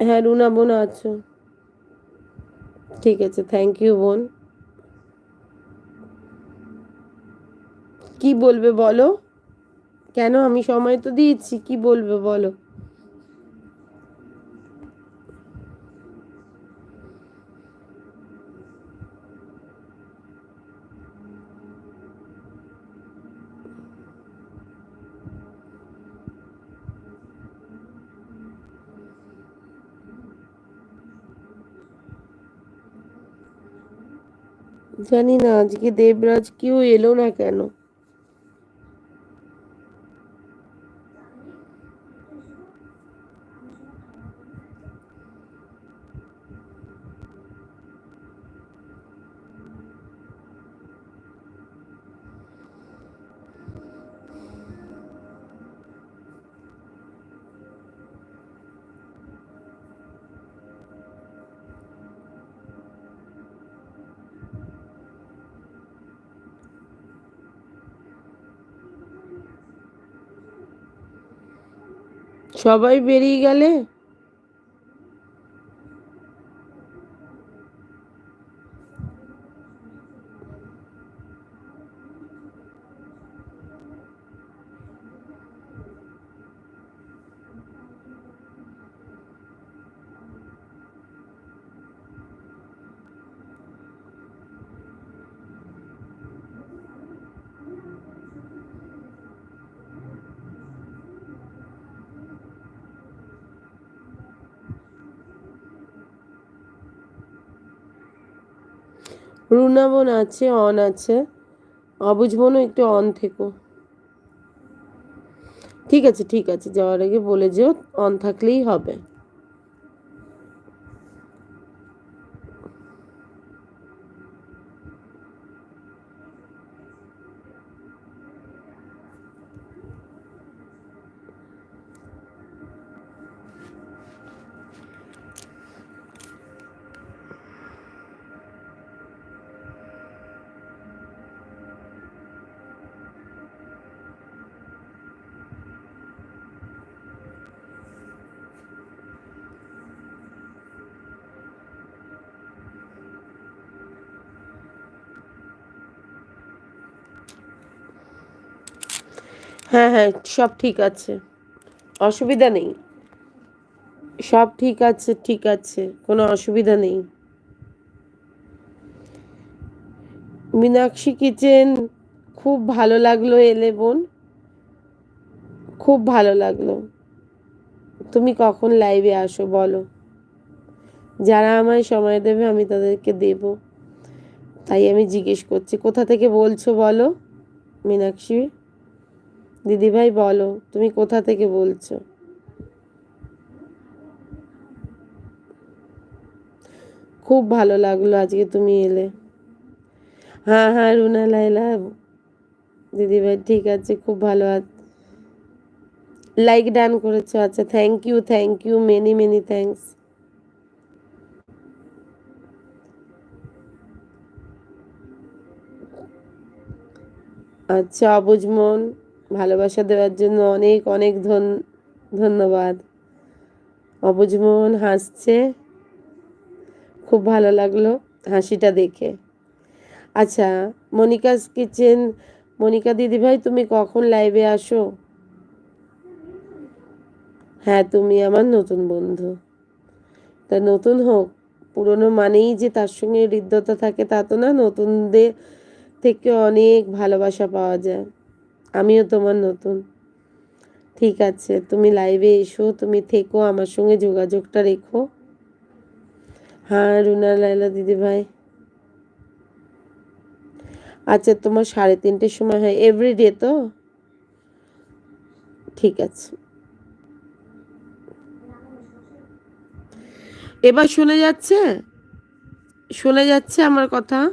হ্যাঁ রুনা বোন আছো। ঠিক আছে থ্যাংক ইউ বোন। কি বলবে বলো? কেন আমি সময় তো দিয়েছি, কি বলবে বলো? জানি না আজকে দেবরাজ কেউ এলো না কেন? সবাই বেরিয়ে গেলে রুনা বোন আছে, অন আছে। অবুজ বোনও একটু অন থেকো। ঠিক আছে ঠিক আছে, যাওয়ার আগে বলে যেও, অন থাকলেই হবে। হ্যাঁ হ্যাঁ সব ঠিক আছে। অসুবিধা নেই। সব ঠিক আছে ঠিক আছে, কোনো অসুবিধা নেই। মীনাক্ষী কিচেন খুব ভালো লাগল এলে বোন। খুব ভালো লাগল। তুমি কখন লাইভে আসো বলো। যারা আমায় সময় দেবে আমি তাদেরকে দেব। তাই আমি জিজ্ঞেস করছি, কোথা থেকে বলছো বলো মীনাক্ষী? দিদিভাই বলো, তুমি কোথা থেকে বলছো? খুব ভালো লাগল আজকে তুমি এলে। হ্যাঁ হ্যাঁ রুনা লাইলা দিদিভাই, ঠিক আছে, খুব ভালো লাইক ডান করেছ আচ্ছা thank you thank you many many thanks আচ্ছা অবুজ মন। ভালোবাসা দেওয়ার জন্য অনেক অনেক ধন, ধন্যবাদ। অবুজ মন হাসছে। খুব ভালো লাগল হাসিটা দেখে। আচ্ছা মনিকাস কিচেন, মনিকা দিদিভাই তুমি কখন লাইভে আসো? হ্যাঁ তুমি আমার নতুন বন্ধু। তা নতুন হোক, পুরনো মানেই যে তার সঙ্গে হৃদ্যতা থাকে তা তো না, নতুনদের থেকে অনেক ভালোবাসা পাওয়া যায়। আমিও তোমার নতুন। ঠিক আছে, তুমি লাইভে এসো, তুমি থেকো, আমার সঙ্গে যোগাযোগটা রেখো। হ্যাঁ রুনা লাইলা দিদি ভাই। আচ্ছা তোমার সাড়ে তিনটের সময় হয় এভরিডে তো? ঠিক আছে। এবার শুনে যাচ্ছে? শুনে যাচ্ছে আমার কথা?